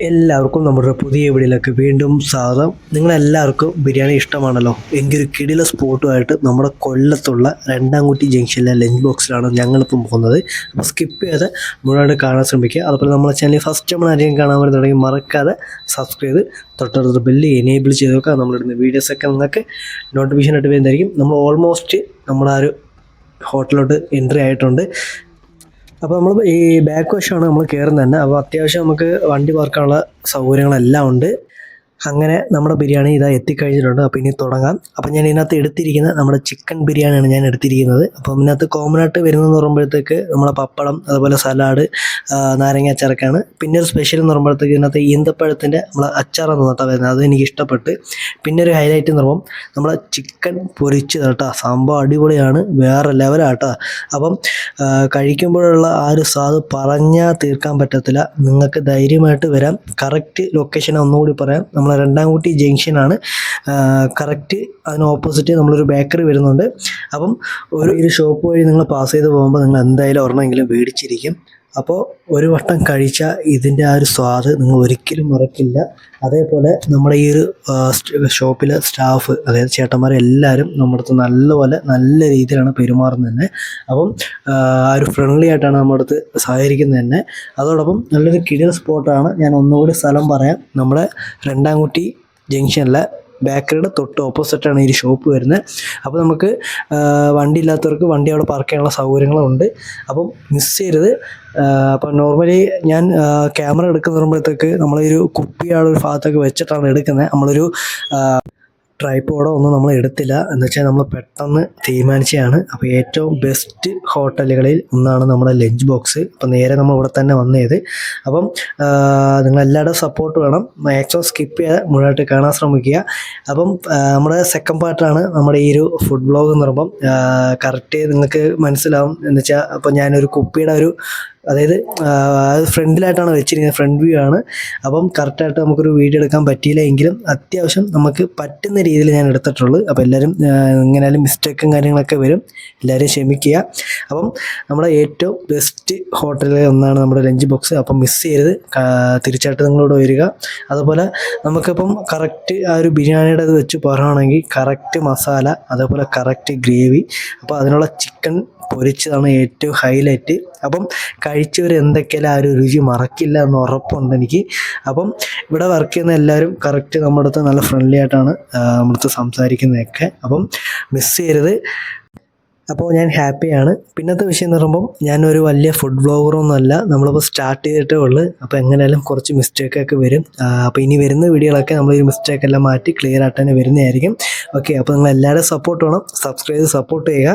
എല്ലാവർക്കും നമ്മുടെ പുതിയ വീടിലേക്ക് വീണ്ടും സ്വാഗതം. നിങ്ങളെല്ലാവർക്കും ബിരിയാണി ഇഷ്ടമാണല്ലോ? എങ്കിൽ ഒരു കിടില സ്പോട്ടുമായിട്ട് നമ്മുടെ കൊല്ലത്തുള്ള രണ്ടാംകുട്ടി ജംഗ്ഷനിലെ ലഞ്ച് ബോക്സിലാണ് ഞങ്ങളിപ്പം പോകുന്നത്. അപ്പോൾ സ്കിപ്പ് ചെയ്ത് മുഴുവനായിട്ട് കാണാൻ ശ്രമിക്കുക. അതുപോലെ നമ്മുടെ ചാനൽ ഫസ്റ്റ് നമ്മൾ ആരെയും കാണാൻ വരുന്നുണ്ടെങ്കിൽ മറക്കാതെ സബ്സ്ക്രൈബ് ചെയ്ത് തൊട്ടടുത്ത് ബെല്ല് എനേബിൾ ചെയ്ത് വെക്കുക. നമ്മളിടുന്ന വീഡിയോസൊക്കെ നിങ്ങൾക്ക് നോട്ടിഫിക്കേഷൻ ആയിട്ട് വരുന്നതായിരിക്കും. നമ്മൾ ഓൾമോസ്റ്റ് നമ്മളാ ഒരു ഹോട്ടലിലോട്ട് എൻട്രി ആയിട്ടുണ്ട്. അപ്പോൾ നമ്മൾ ഈ ബാക്ക് വശമാണ് നമ്മൾ കയറുന്നത് തന്നെ. അപ്പോൾ അത്യാവശ്യം നമുക്ക് വണ്ടി പാർക്കാനുള്ള സൗകര്യങ്ങളെല്ലാം ഉണ്ട്. അങ്ങനെ നമ്മുടെ ബിരിയാണി ഇതാ എത്തിക്കഴിഞ്ഞിട്ടുണ്ട്. അപ്പോൾ ഇനി തുടങ്ങാം. അപ്പോൾ ഞാൻ ഇതിനകത്ത് എടുത്തിരിക്കുന്ന നമ്മുടെ ചിക്കൻ ബിരിയാണിയാണ് ഞാൻ എടുത്തിരിക്കുന്നത്. അപ്പം ഇതിനകത്ത് കോമൺ ആയിട്ട് വരുന്നതെന്ന് പറയുമ്പോഴത്തേക്ക് നമ്മളെ പപ്പടം അതുപോലെ സലാഡ് നാരങ്ങ അച്ചാറൊക്കെയാണ്. പിന്നെ ഒരു സ്പെഷ്യൽ എന്ന് പറയുമ്പോഴത്തേക്ക് ഇതിനകത്ത് ഈന്തപ്പഴത്തിന്റെ നമ്മളെ അച്ചാറാണ് കേട്ടോ വരുന്നത്. അത് എനിക്ക് ഇഷ്ടപ്പെട്ട്. പിന്നെ ഒരു ഹൈലൈറ്റ് എന്ന് പറയുമ്പോൾ നമ്മളെ ചിക്കൻ പൊരിച്ചത് കേട്ടോ. സംഭവം അടിപൊളിയാണ്. വേറെ ലെവലാട്ടോ അപ്പം കഴിക്കുമ്പോഴുള്ള ആ ഒരു സ്വാദ് പറഞ്ഞാൽ തീർക്കാൻ പറ്റത്തില്ല. നിങ്ങൾക്ക് ധൈര്യമായിട്ട് വരാം. കറക്റ്റ് ലൊക്കേഷൻ ഒന്നുകൂടി പറയാം. നമ്മളെ രണ്ടാംകുട്ടി ജംഗ്ഷനാണ് കറക്റ്റ് അതിന് ഓപ്പോസിറ്റ് നമ്മളൊരു ബേക്കറി വരുന്നുണ്ട്. അപ്പം ഒരു ഒരു ഷോപ്പ് വഴി നിങ്ങൾ പാസ് ചെയ്ത് പോകുമ്പോൾ നിങ്ങൾ എന്തായാലും ഒരെണ്ണമെങ്കിലും മേടിച്ചിരിക്കും. അപ്പോൾ ഒരു വട്ടം കഴിച്ച ഇതിന്റെ ആ ഒരു സ്വാദ് നിങ്ങൾ ഒരിക്കലും മറക്കില്ല. അതേപോലെ നമ്മുടെ ഈ ഒരു ഷോപ്പിലെ സ്റ്റാഫ് അതായത് ചേട്ടന്മാരെല്ലാവരും നമ്മുടെ അടുത്ത് നല്ലപോലെ നല്ല രീതിയിലാണ് പെരുമാറുന്നത് തന്നെ. അപ്പം ആ ഒരു ഫ്രണ്ട്ലി ആയിട്ടാണ് നമ്മുടെ അടുത്ത് സഹകരിക്കുന്നത് തന്നെ. അതോടൊപ്പം നല്ലൊരു കിടിൽ സ്പോട്ടാണ് ഞാൻ ഒന്നുകൂടി സ്ഥലം പറയാം. നമ്മുടെ രണ്ടാംകുട്ടി ജംഗ്ഷനിലെ ബേക്കറിയുടെ തൊട്ട് ഓപ്പോസിറ്റാണ് ഈ ഷോപ്പ് വരുന്നത്. അപ്പോൾ നമുക്ക് വണ്ടി ഇല്ലാത്തവർക്ക് വണ്ടി അവിടെ പാർക്ക് ചെയ്യാനുള്ള സൗകര്യങ്ങളുണ്ട്. അപ്പം മിസ് ചെയ്യരുത്. അപ്പോൾ അപ്പം നോർമലി ഞാൻ ക്യാമറ എടുക്കുന്ന നമ്മളൊരു കുപ്പിയാണ് ഒരു ഭാഗത്തൊക്കെ വെച്ചിട്ടാണ് എടുക്കുന്നത്. നമ്മളൊരു ട്രൈപ്പോഡോ ഒന്നും നമ്മൾ എടുത്തില്ല. എന്ന് വെച്ചാൽ നമ്മൾ പെട്ടെന്ന് തീരുമാനിച്ചതാണ്. അപ്പോൾ ഏറ്റവും ബെസ്റ്റ് ഹോട്ടലുകളിൽ ഒന്നാണ് നമ്മുടെ ലഞ്ച് ബോക്സ് അപ്പോൾ നേരെ നമ്മൾ ഇവിടെ തന്നെ വന്നത്. അപ്പം നിങ്ങൾ എല്ലാവരുടെയും സപ്പോർട്ട് വേണം. മാക്സിമം സ്കിപ്പ് ചെയ്യാതെ മുഴുവനായിട്ട് കാണാൻ ശ്രമിക്കുക. അപ്പം നമ്മുടെ സെക്കൻഡ് പാർട്ടാണ് നമ്മുടെ ഈ ഒരു ഫുഡ് ബ്ലോഗ് എന്ന് പറയുമ്പം കറക്റ്റ് നിങ്ങൾക്ക് മനസ്സിലാവും. എന്ന് വെച്ചാൽ അപ്പോൾ ഞാനൊരു കുപ്പിയുടെ ഒരു അതായത് ഫ്രണ്ടിലായിട്ടാണ് വെച്ചിരിക്കുന്നത് ഫ്രണ്ട് വ്യൂ ആണ്. അപ്പം കറക്റ്റായിട്ട് നമുക്കൊരു വീഡിയോ എടുക്കാൻ പറ്റിയില്ല എങ്കിലും അത്യാവശ്യം നമുക്ക് പറ്റുന്ന രീതിയിൽ ഞാൻ എടുത്തിട്ടുള്ളൂ. അപ്പോൾ എല്ലാവരും എങ്ങനെയാലും മിസ്റ്റേക്കും കാര്യങ്ങളൊക്കെ വരും. എല്ലാവരും ക്ഷമിക്കുക. അപ്പം നമ്മുടെ ഏറ്റവും ബെസ്റ്റ് ഹോട്ടലിലെ ഒന്നാണ് നമ്മുടെ ലഞ്ച് ബോക്സ് അപ്പം മിസ് ചെയ്യരുത്. തിരിച്ചായിട്ട് നിങ്ങളോട് വരിക. അതുപോലെ നമുക്കിപ്പം കറക്റ്റ് ആ ഒരു ബിരിയാണിയുടെ ഇത് വെച്ച് പറയുകയാണെങ്കിൽ കറക്റ്റ് മസാല അതേപോലെ കറക്റ്റ് ഗ്രേവി അപ്പോൾ അതിനുള്ള ചിക്കൻ പൊരിച്ചതാണ് ഏറ്റവും ഹൈലൈറ്റ് അപ്പം കഴിച്ചവർ എന്തൊക്കെയാലും ആ ഒരു രുചി മറക്കില്ല എന്ന് ഉറപ്പുണ്ട് എനിക്ക്. അപ്പം ഇവിടെ വർക്ക് ചെയ്യുന്ന എല്ലാവരും കറക്റ്റ് നമ്മുടെ അടുത്ത് നല്ല ഫ്രണ്ട്ലി ആയിട്ടാണ് നമ്മുടെ അടുത്ത് സംസാരിക്കുന്നതൊക്കെ. അപ്പം മിസ് ചെയ്യരുത്. അപ്പോൾ ഞാൻ ഹാപ്പിയാണ് പിന്നത്തെ വിഷയം എന്ന് പറയുമ്പം ഞാനൊരു വലിയ ഫുഡ് ബ്ലോഗറൊന്നും അല്ല. നമ്മളിപ്പോൾ സ്റ്റാർട്ട് ചെയ്തിട്ടേ ഉള്ളൂ. അപ്പോൾ എങ്ങനെയാലും കുറച്ച് മിസ്റ്റേക്കൊക്കെ വരും. അപ്പോൾ ഇനി വരുന്ന വീഡിയോകളൊക്കെ നമ്മൾ ഈ മിസ്റ്റേക്ക് എല്ലാം മാറ്റി ക്ലിയർ ആയിട്ട് തന്നെ വരുന്നതായിരിക്കും. ഓക്കെ അപ്പോൾ നിങ്ങൾ എല്ലാവരും സപ്പോർട്ട് വേണം. സബ്സ്ക്രൈബ് സപ്പോർട്ട് ചെയ്യുക.